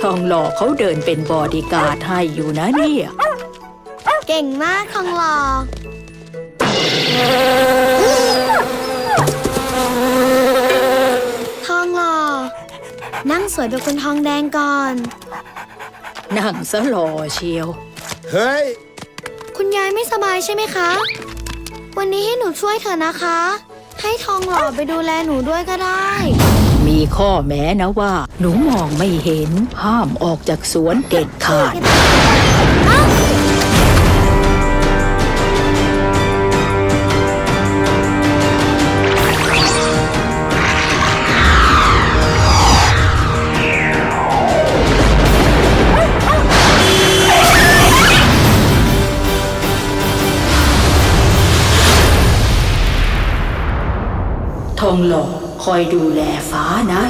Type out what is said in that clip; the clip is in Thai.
ทองหล่อเขาเดินเป็นบอดี้การ์ดให้อยู่นะเนี่ย เก่งมากทองหล่อทองหล่อนั่งสวยเป็นคุณทองแดงก่อน นั่งซะหล่อเชียว เฮ้ย คุณยายไม่สบายใช่ไหมคะ วันนี้ให้หนูช่วยเถอะนะคะ ให้ทองหล่อไปดูแลหนูด้วยก็ได้ มีข้อแม้นะว่า หนูมองไม่เห็นห้ามออกจากสวนเด็ดขาด ทองหล่อ คอยดูแลฟ้านะ